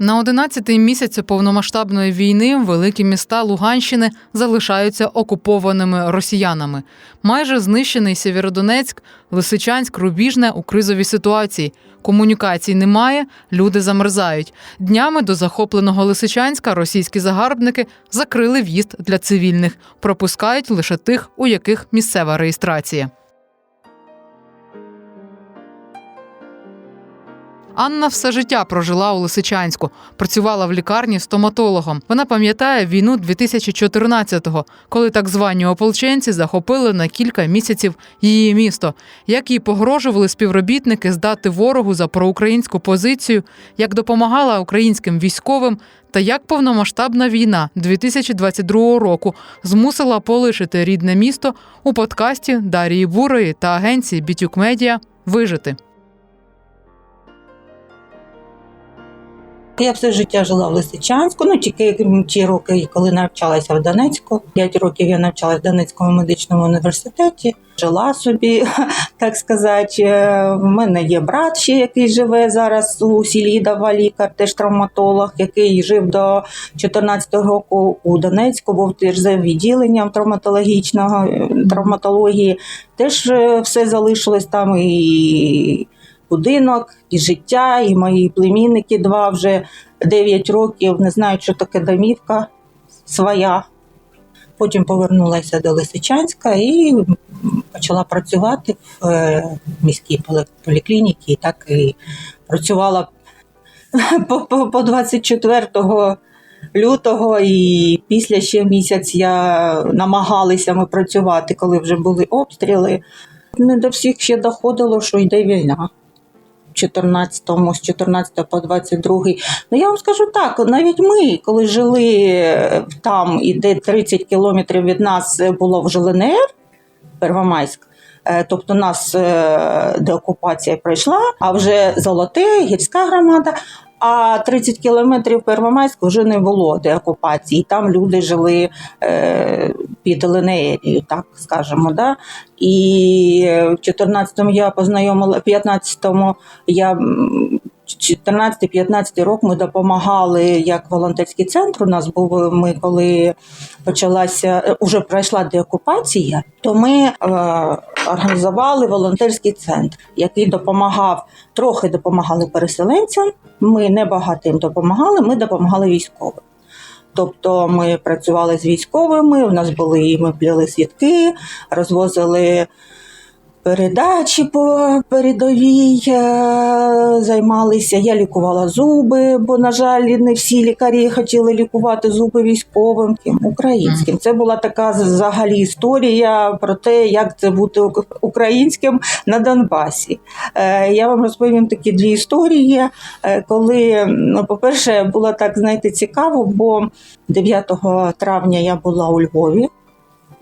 На 11-й місяць повномасштабної війни великі міста Луганщини залишаються окупованими росіянами. Майже знищений Сєвєродонецьк, Лисичанськ, Рубіжне у кризовій ситуації. Комунікацій немає, люди замерзають. Днями до захопленого Лисичанська російські загарбники закрили в'їзд для цивільних, пропускають лише тих, у яких місцева реєстрація. Анна все життя прожила у Лисичанську, працювала в лікарні стоматологом. Вона пам'ятає війну 2014-го, коли так звані ополченці захопили на кілька місяців її місто. Як їй погрожували співробітники здати ворогу за проукраїнську позицію, як допомагала українським військовим, та як повномасштабна війна 2022 року змусила полишити рідне місто у подкасті Дарії Бурої та агенції Бітюк Медіа вижити. Я все життя жила в Лисичанську, ну тільки ті роки, коли навчалася в Донецьку. П'ять років я навчалася в Донецькому медичному університеті. Жила собі, так сказати. У мене є брат ще, який живе зараз у селі лікар, теж травматолог, який жив до 14 року у Донецьку, був теж за відділенням травматологічного травматології. Теж е, все залишилось там і будинок, і життя, і мої племінники два вже 9 років, не знають, що таке домівка своя. Потім повернулася до Лисичанська і почала працювати в е, міській полі- поліклініці. І так і працювала по 24 лютого, і після ще місяць я намагалися ми працювати, коли вже були обстріли. Не до всіх ще доходило, що йде війна. 14-му, з 14 по 22. Ну я вам скажу так, навіть ми, коли жили е, там, і де 30 кілометрів від нас е, було вже ЛНР, Первомайськ, е, тобто нас деокупація пройшла, а вже Золоте, гірська громада. А 30 кілометрів Первомайську вже не було деокупації. Там люди жили е, під ЛНРію, так скажемо. Да? І в 14-му я познайомила, в 15-му я 14-15 рок ми допомагали як волонтерський центр. У нас був ми, коли почалася е, уже пройшла деокупація, то ми е, організували волонтерський центр, який допомагав трохи допомагали переселенцям. Ми не багато їм допомагали. Ми допомагали військовим. Тобто ми працювали з військовими, у нас були і ми пліли свідки, розвозили передачі по передовій, е, займалися. Я лікувала зуби, бо, на жаль, не всі лікарі хотіли лікувати зуби військовим, українським. Це була така взагалі історія про те, як це бути українським на Донбасі. Е, Я вам розповім такі дві історії. Е, Коли, ну, по-перше, було так, знаєте, цікаво, бо 9 травня я була у Львові.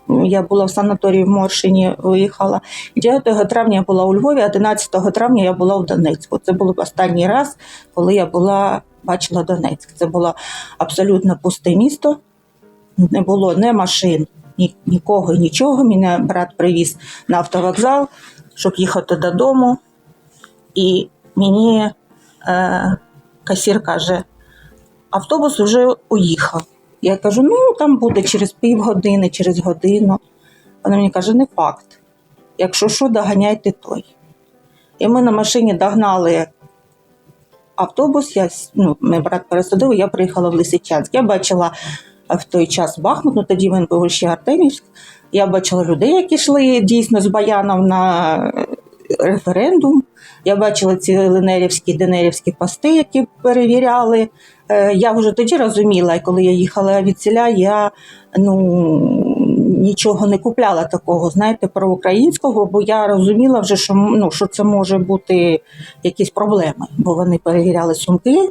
Я була в санаторії в Моршині, виїхала. 9 травня я була у Львові, а 11 травня я була в Донецьку. Це був останній раз, коли я була, бачила Донецьк. Це було абсолютно пусте місто, не було ні машин, ні, нікого, нічого. Мене брат привіз на автовокзал, щоб їхати додому. І мені е, касір каже, автобус вже уїхав. Я кажу, ну там буде через півгодини, через годину. Вона мені каже, не факт. Якщо що, доганяйте той. І ми на машині догнали автобус. Я, ну, мій брат пересадив, я приїхала в Лисичанськ. Я бачила в той час Бахмут, ну тоді він був ще Артемівськ. Я бачила людей, які йшли дійсно з Баяном на референдум. Я бачила ці ленерівські, денерівські пости, які перевіряли. Е, Я вже тоді розуміла, коли я їхала від селя, я ну, нічого не купляла такого, знаєте, проукраїнського, бо я розуміла вже, що, ну, що це може бути якісь проблеми, бо вони перевіряли сумки.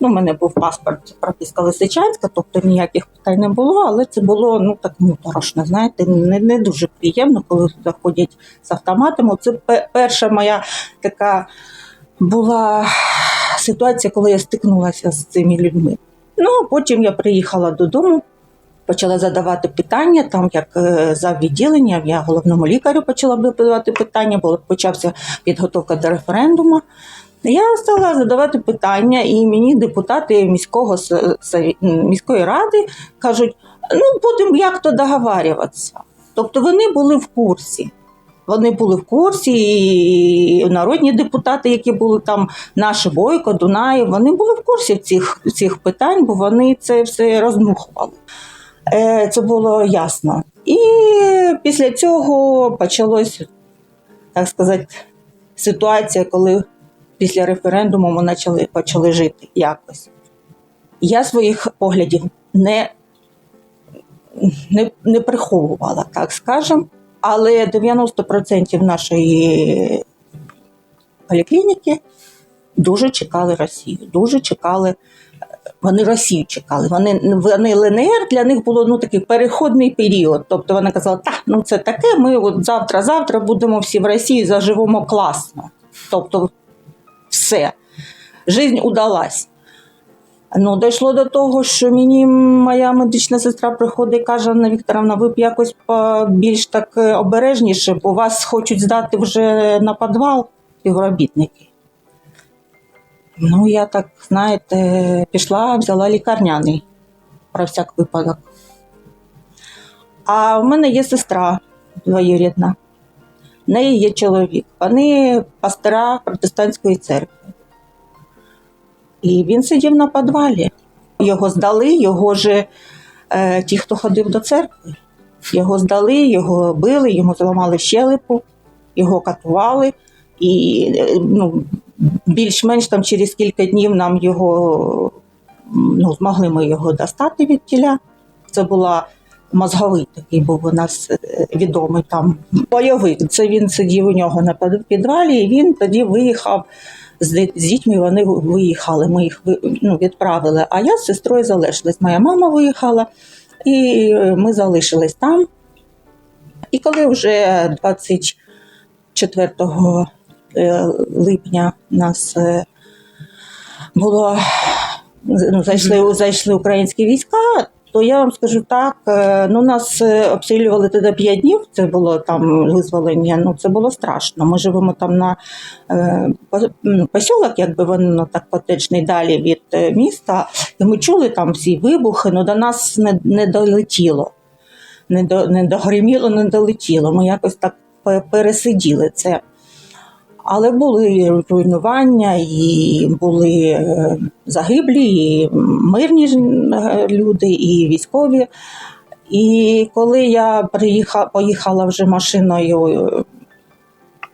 Ну, у мене був паспорт прописка Лисичанська, тобто ніяких питань не було, але це було ну так моторошно, знаєте, не, не дуже приємно, коли заходять з автоматами. Це перша моя така була ситуація, коли я стикнулася з цими людьми. Ну, потім я приїхала додому, почала задавати питання, там як е, за відділенням, я головному лікарю почала задавати питання, бо почався підготовка до референдуму. Я стала задавати питання, і мені депутати міського міської ради кажуть: ну будемо як то договарюватися. Тобто вони були в курсі. Вони були в курсі, і народні депутати, які були там, наші Бойко, Дунаєв, вони були в курсі цих, цих питань, бо вони це все роздмухували. Е, Це було ясно. І після цього почалось, так сказати, ситуація, коли після референдуму ми почали, почали жити якось. Я своїх поглядів не, не, не приховувала, так скажемо, але 90% нашої поліклініки дуже чекали Росію, дуже чекали. Вони Росію чекали. Вони, вони ЛНР для них було ну такий переходний період. Тобто вони казали, так, ну це таке. Ми от завтра-завтра будемо всі в Росії заживемо класно. Тобто, все, жизнь удалась. Ну, дійшло до того, що мені моя медична сестра приходить і каже, Анна Вікторовна, ви б якось більш так е, обережніше, бо вас хочуть здати вже на підвал співробітники. Ну, я так, знаєте, пішла, взяла лікарняний про всяк випадок. А в мене є сестра двоюрідна, в неї є чоловік. Вони пастора протестантської церкви. І він сидів на підвалі. Його здали, його же е, ті, хто ходив до церкви, його здали, його били, йому зламали щелепу, його катували. І е, ну, більш-менш там через кілька днів нам його ну, змогли ми його достати від тіля. Це була мозговий такий був у нас е, відомий там бойовик. Це він сидів у нього на під- підвалі, і він тоді виїхав з, дітьми. Вони виїхали. Ми їх ну, відправили. А я з сестрою залишилась. Моя мама виїхала, і е, ми залишились там. І коли вже 24 е, липня нас е, було ну, зайшли, зайшли українські війська, то я вам скажу так: е, ну нас е, обстрілювали тоді 5 днів. Це було там визволення. Ну це було страшно. Ми живемо там на е, по- ну, посілок, якби воно так котечний далі від міста. І ми чули там всі вибухи, але до нас не, не долетіло. Не, до, не догриміло, не долетіло. Ми якось так пересиділи це. Але були руйнування, і були е, загиблі, і мирні е, люди, і військові. І коли я приїхала, поїхала вже машиною,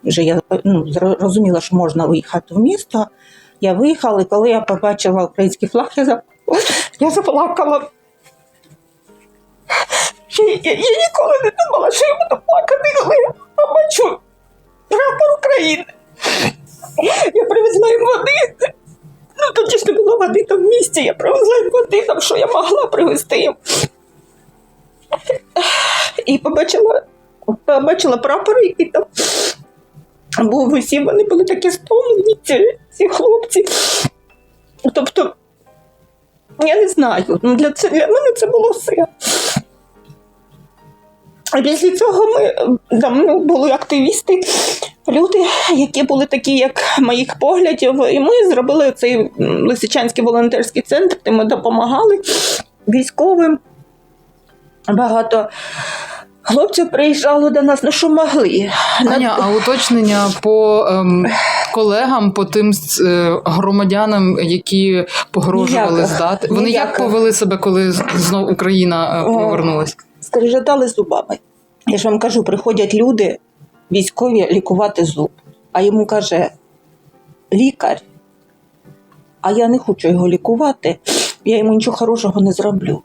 вже я ну, розуміла, що можна виїхати в місто. Я виїхала, і коли я побачила український флаг, я, за- я заплакала. Я, я, я ніколи не думала, що я буду плакати, коли я побачу прапор України. Я привезла їм води. Ну, тоді ж не було води там в місті. Я привезла їм води, там, що я могла привезти їм. І побачила, побачила прапор, який там був висів. Вони були такі стомлені, ці, ці хлопці. Тобто, я не знаю. Ну, для, це, для мене це було все. Після цього ми там ну, були активісти, люди, які були такі, як моїх поглядів, і ми зробили цей Лисичанський волонтерський центр, де ми допомагали військовим. Багато хлопців приїжджало до нас, ну що могли. Аня, а уточнення по ем, колегам, по тим е, громадянам, які погрожували Ніяких. здати. Вони як повели себе, коли знов Україна е, повернулась? скрежетали зубами. Я ж вам кажу, приходять люди, військові, лікувати зуб. А йому каже лікар, а я не хочу його лікувати, я йому нічого хорошого не зроблю.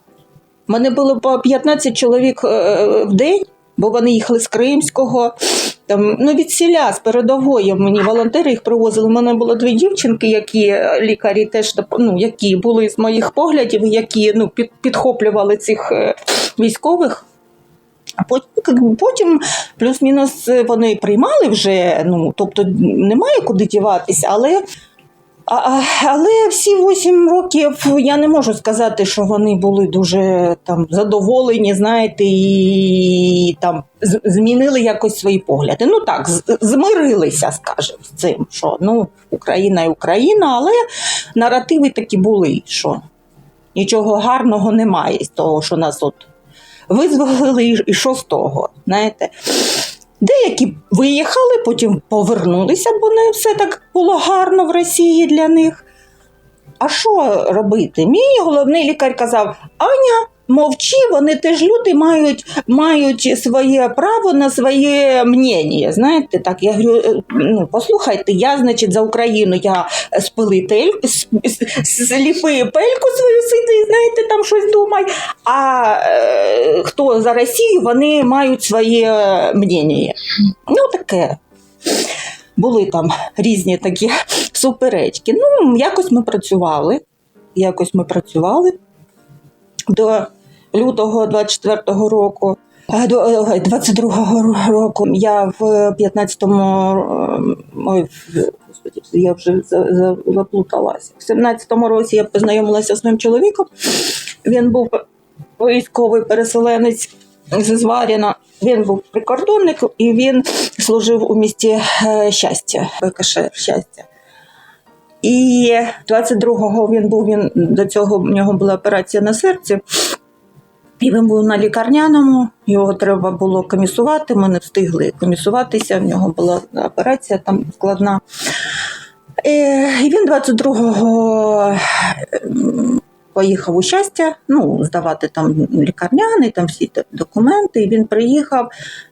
У мене було по 15 чоловік е, в день, бо вони їхали з Кримського, там, ну, від сіля, з передової. Мені волонтери їх привозили. У мене було дві дівчинки, які е, лікарі теж ну, які були з моїх поглядів, які ну, під, підхоплювали цих е, військових. А потім, потім плюс-мінус е, вони приймали вже, ну тобто немає куди діватися, але А, але всі 8 років я не можу сказати, що вони були дуже там задоволені, знаєте, і там змінили якось свої погляди. Ну так, змирилися, скажімо, з цим, що ну Україна і Україна, але наративи такі були, що нічого гарного немає з того, що нас от визволили, і- що з того, знаєте. Деякі виїхали, потім повернулися, бо не все так було гарно в Росії для них. А що робити? Мій головний лікар казав: Аня, мовчи, вони теж люди мають, мають своє право на своє мнення. Знаєте, так я говорю, «Е, ну послухайте, я, значить, за Україну я спилитель, сліпи пельку свою сиди, знаєте, там щось думай. А е, хто за Росію, вони мають своє мнення. Ну, таке. Були там різні такі суперечки. Ну, якось ми працювали. Якось ми працювали до лютого 24-го року. А до е, 22-го року я в 15-му е, ой, господи, я вже за- за- заплуталася. В 17-му році я познайомилася з своїм чоловіком. Він був військовий переселенець з Зваріна. Він був прикордонник і він служив у місті е, щастя, ВКШ щастя. І 22-го він був він до цього в нього була операція на серці. І він був на лікарняному, його треба було комісувати. Ми не встигли комісуватися. В нього була операція там складна. Е, І він 22-го ем, поїхав у щастя, ну, здавати там лікарняний, там всі документи. І він приїхав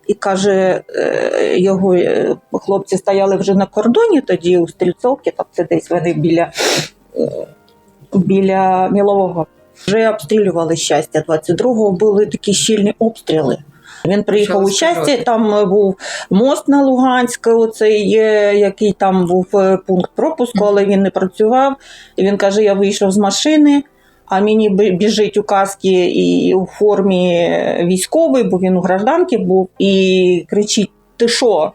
і каже, е, його е, хлопці стояли вже на кордоні тоді у Стрільцовці, там це десь вони біля, біля Мілового. Вже обстрілювали щастя 22-го, були такі щільні обстріли. Він приїхав у щастя, там е, був мост на Луганське, оцей, який там був е, пункт пропуску, але він не працював. І він каже: я вийшов з машини, а мені біжить у каски і у формі військовий, бо він у гражданки був, і кричить: Ти що?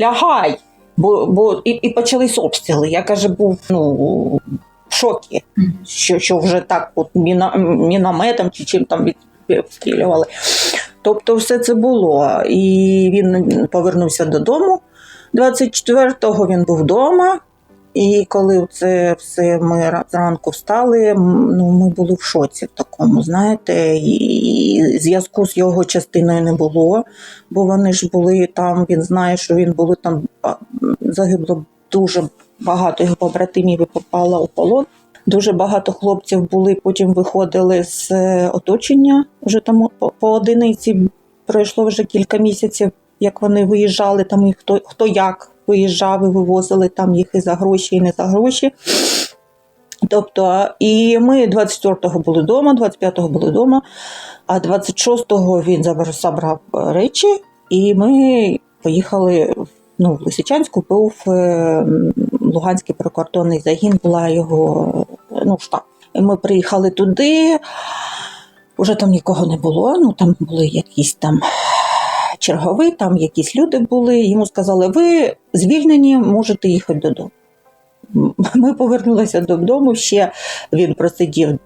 Лягай! Бо, бо і, і почались обстріли. Я каже, був ну, шокі, що, що вже так от міна, мінометом чи чим там від, обстрілювали. Тобто, все це було. І він повернувся додому. 24-го він був вдома. І коли це все ми зранку встали, ну ми були в шоці в такому, знаєте, і зв'язку з його частиною не було, бо вони ж були там. Він знає, що він були там загибло дуже багато його побратимів попало у полон. Дуже багато хлопців були, потім виходили з е, оточення. Вже там по, одиниці пройшло вже кілька місяців, як вони виїжджали, там і хто, хто як виїжджав і вивозили там їх і за гроші, і не за гроші. Тобто, і ми 24-го були вдома, 25-го були вдома, а 26-го він забрав забрав речі, і ми поїхали ну, в Лисичанську, був е, Луганський прикордонний загін, була його е, ну, штаб. Ми приїхали туди, вже там нікого не було, ну там були якісь там чергові, там якісь люди були. Йому сказали, ви звільнені, можете їхати додому. Ми повернулися додому. Ще він просидів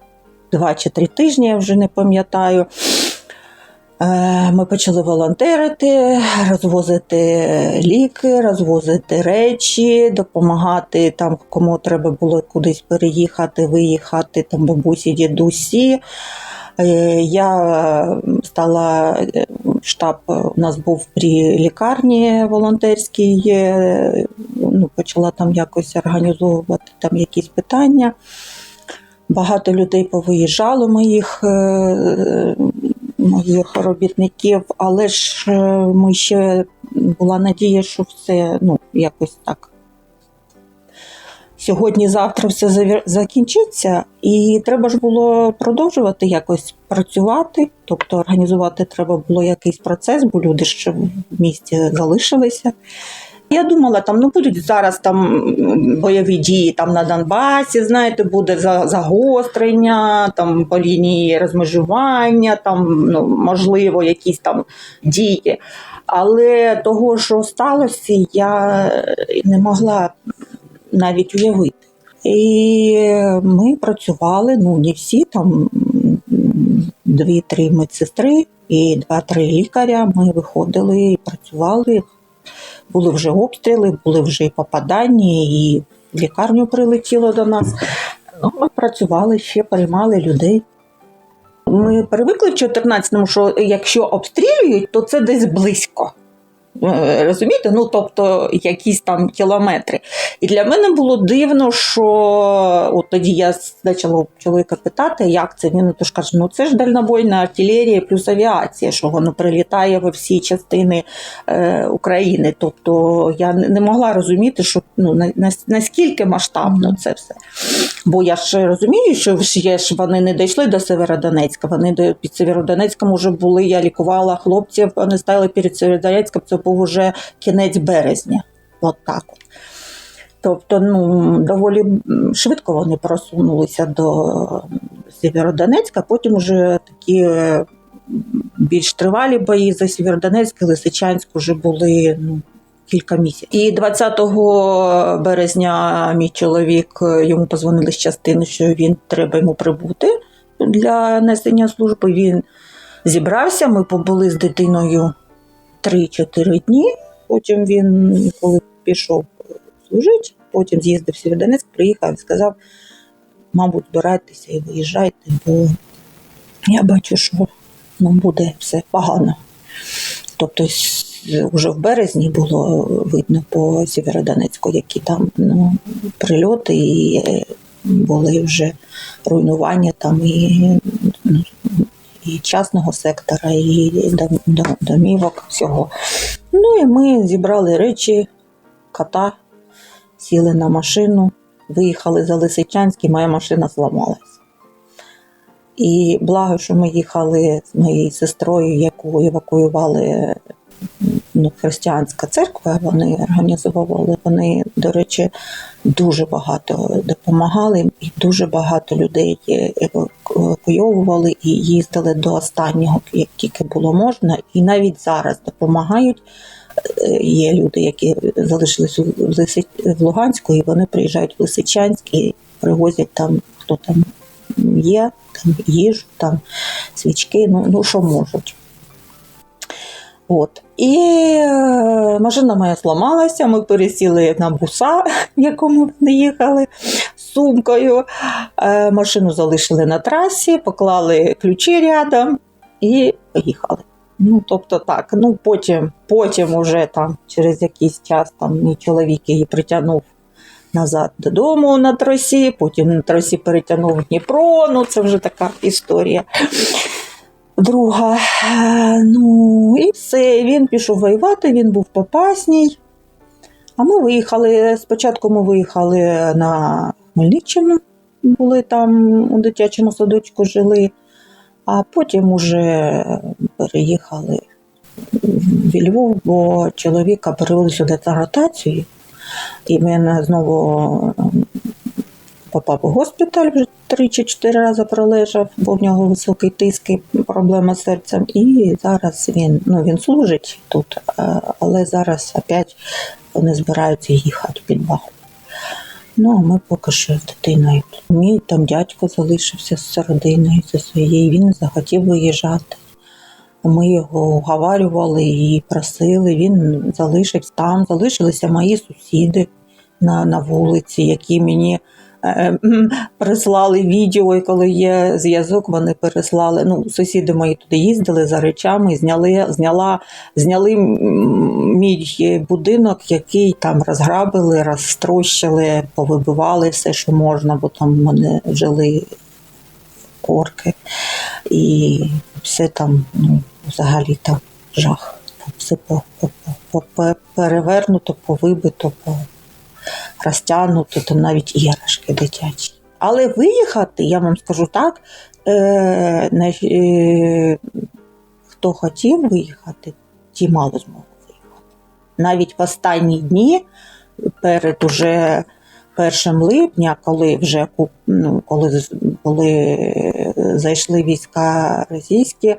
два чи три тижні, я вже не пам'ятаю. Е, Ми почали волонтерити, розвозити ліки, розвозити речі, допомагати там, кому треба було кудись переїхати, виїхати, там бабусі, дідусі. Е, Я стала штаб у нас був при лікарні волонтерській, е, ну, почала там якось організовувати там якісь питання. Багато людей повиїжджало моїх, моїх робітників, але ж е, ми ще була надія, що все ну, якось так. Сьогодні-завтра все закінчиться, і треба ж було продовжувати якось працювати, тобто організувати треба було якийсь процес, бо люди ще в місті залишилися. Я думала, там ну будуть зараз там бойові дії там на Донбасі, знаєте, буде за- загострення, там по лінії розмежування, там ну, можливо, якісь там дії. Але того, що сталося, я не могла навіть уявити. І ми працювали, ну не всі, там дві-три медсестри і два-три лікаря. Ми виходили і працювали. Були вже обстріли, були вже і попадання, і в лікарню прилетіло до нас. Ну, ми працювали ще, приймали людей. Ми привикли в 14-му, що якщо обстрілюють, то це десь близько. Е, Розумієте? Ну, тобто якісь там кілометри. І для мене було дивно, що от тоді я почала у чоловіка питати, як це. Він тож каже: ну це ж дальнобойна артилерія плюс авіація, що воно прилітає во всі частини е, України. Тобто я не могла розуміти, що ну на, на- наскільки масштабно це все. Бо я ж розумію, що ж є ж вони не дійшли до Северодонецька. Вони до під Северодонецьком вже були. Я лікувала хлопців. Вони стали перед Северодонецьком. Це був уже кінець березня. От так. Тобто, ну доволі швидко вони просунулися до Сєвєродонецька, потім вже такі е, більш тривалі бої за Сєвєродонецьк і Лисичанськ вже були ну, кілька місяців. І 20 березня мій чоловік е, йому позвонили з частини, що він треба йому прибути для несення служби. Він зібрався. Ми побули з дитиною 3-4 дні. Потім він, коли пішов служити, потім з'їздив в Сєвєродонецьк, приїхав і сказав: мабуть, збирайтеся і виїжджайте, бо я бачу, що ну, буде все погано. Тобто, вже в березні було видно по Сєвєродонецьку, які там ну, прильоти і е, були вже руйнування там і, ну, і частного сектора, і дом- дом- домівок, всього. Ну і ми зібрали речі, кота, сіли на машину, виїхали за Лисичанськ, і моя машина зламалась. І благо, що ми їхали з моєю сестрою, яку евакуювали ну, християнська церква, вони організовували. Вони, до речі, дуже багато допомагали, і дуже багато людей евакуйовували і їздили до останнього, як тільки було можна, і навіть зараз допомагають. Е, Є люди, які залишились в Луганську, і вони приїжджають в Лисичанськ і привозять там, хто там є, там їжу, там свічки, ну, ну що можуть. От. І е, машина моя зламалася, ми пересіли на буса, в якому вони їхали з сумкою. Е, машину залишили на трасі, поклали ключі рядом і поїхали. Ну, тобто так, ну потім, потім уже там через якийсь час там мій чоловік її притягнув назад додому на тросі, потім на тросі перетягнув Дніпро. Ну, це вже така історія. Друга. Е, Ну і все. Він пішов воювати, він був попасній. А ми виїхали. Спочатку ми виїхали на Хмельниччину, були там у дитячому садочку жили, а потім уже переїхали в Львов, бо чоловіка перевели сюди на ротацію, і він знову попав у госпіталь вже три чи чотири рази пролежав, бо в нього високий тиск і проблема з серцем. І зараз він ну він служить тут, але зараз опять вони збираються їхати під Бахмут. Ну, а ми поки що з дитиною. Мій там дядько залишився з родиною зі своєю, він захотів виїжджати. Ми його уговарювали і просили. Він залишився там. Залишилися мої сусіди на, на вулиці, які мені е, прислали відео, і коли є зв'язок, вони переслали. Ну, сусіди мої туди їздили за речами, зняли, зняла, зняли мій будинок, який там розграбили, розтрощили, повибивали все, що можна, бо там в мене жили орки. І все там, ну, взагалі там жах. Все по, перевернуто, повибито, по розтягнуто, там навіть іграшки дитячі. Але виїхати, я вам скажу так, е, е, хто хотів виїхати, ті мало змогли виїхати. Навіть в останні дні, перед уже 1 липня, коли вже ну, коли були, е, зайшли війська російські,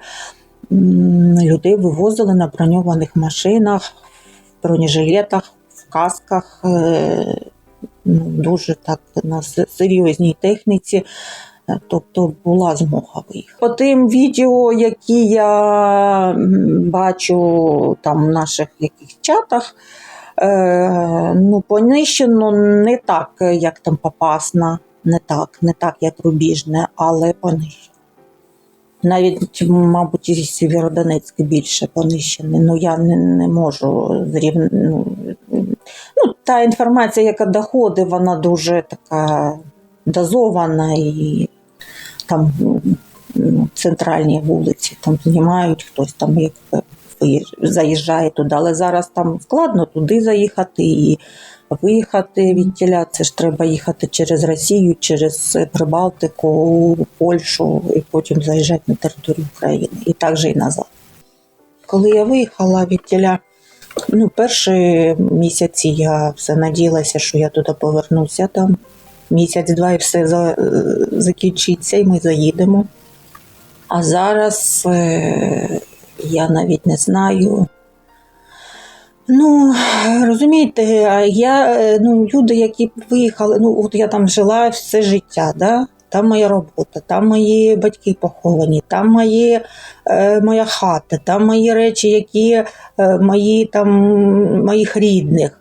людей вивозили на броньованих машинах, бронежилетах, в касках. е, ну, дуже так на серйозній техніці. Е, Тобто була змога виїхати. По тим відео, які я бачу там в наших якихось чатах, е, ну, понищено не так, як там Попасна, не так, не так, як Рубіжне, але понищено. Навіть, мабуть, і Сєвєродонецьк більше понищений. Ну, я не, не можу зрівн... ну, ну, та інформація, яка доходить, вона дуже така дозована і там ну, центральні вулиці там знімають, хтось там як заїжджає туди. Але зараз там складно туди заїхати і виїхати від тіля. Це ж треба їхати через Росію, через Прибалтику, Польщу і потім заїжджати на територію України. І так же і назад. Коли я виїхала від тіля, ну, перші місяці я все надіялася, що я туди повернуся там. Місяць-два і все за, закінчиться, і ми заїдемо. А зараз е, я навіть не знаю. Ну, розумієте, я, е, ну, люди, які виїхали, ну, от я там жила все життя, да? Там моя робота, там мої батьки поховані, там мої, е, моя хата, там мої речі, які е, мої, там, моїх рідних.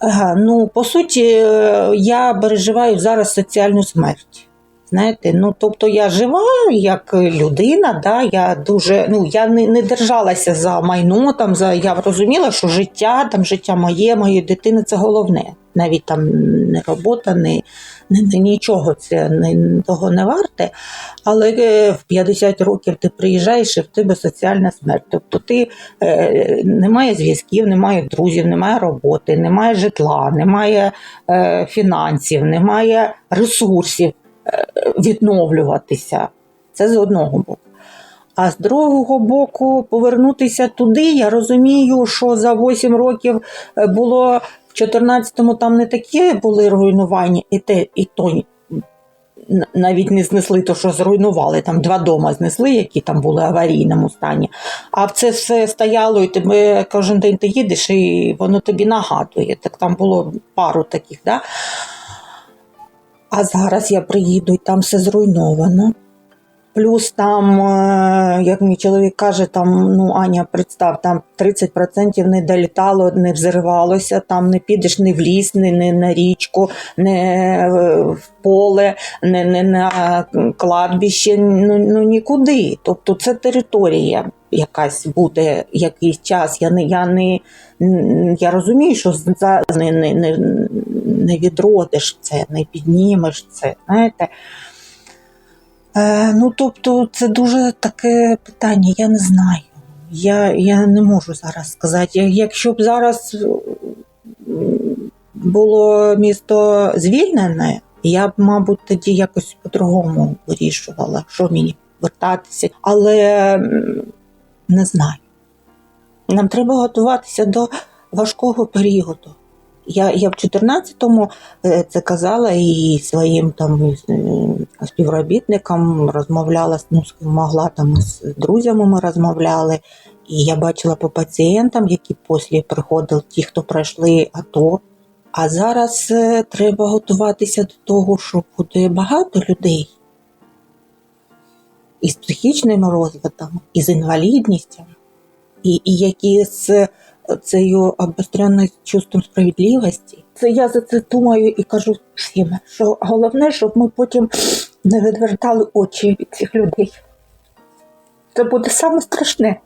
Ага, ну, по суті, е, я переживаю зараз соціальну смерть. Знаєте, ну тобто я жива як людина, да, я дуже ну я не, не держалася за майно. Там за я розуміла, що життя, там життя моє, моєї дитини це головне. Навіть там не робота, не, не, нічого це не, того не варте. Але е, в 50 років ти приїжджаєш і в тебе соціальна смерть. Тобто ти е, немає зв'язків, немає друзів, немає роботи, немає житла, немає е, фінансів, немає ресурсів відновлюватися. Це з одного боку. А з другого боку, повернутися туди, я розумію, що за 8 років е, було в 14-му там не такі були руйнування, і те, і то навіть не знесли то, що зруйнували. Там два дома знесли, які там були в аварійному стані. А це все стояло, і тебе кожен день ти їдеш, і воно тобі нагадує. Так там було пару таких. Да? А зараз я приїду, і там все зруйновано. Плюс там, е, як мій чоловік каже, там, ну, Аня, представ, там 30% не долітало, не взривалося, там не підеш ні в ліс, ні, ні на річку, не в поле, не, не на кладбище, ну, ну нікуди. Тобто це територія якась буде якийсь час. Я не, я не я розумію, що за не, не, не, не відродиш це, не піднімеш це. Знаєте. Е, ну, тобто, це дуже таке питання, я не знаю. Я, я не можу зараз сказати. Якщо б зараз було місто звільнене, я б, мабуть, тоді якось по-другому вирішувала, що мені вертатися. Але не знаю. Нам треба готуватися до важкого періоду. Я, я в 14-му е, це казала і своїм там е, співробітникам розмовляла ну, могла там з друзями ми розмовляли. І я бачила по пацієнтам, які після приходили, ті, хто пройшли АТО. А зараз е, треба готуватися до того, що буде багато людей із психічними розладами, і з інвалідністю, і, і які з цією обостренною чувством справедливості. Це я за це думаю і кажу всім, що головне, щоб ми потім не відвертали очі від цих людей. Це буде саме страшне.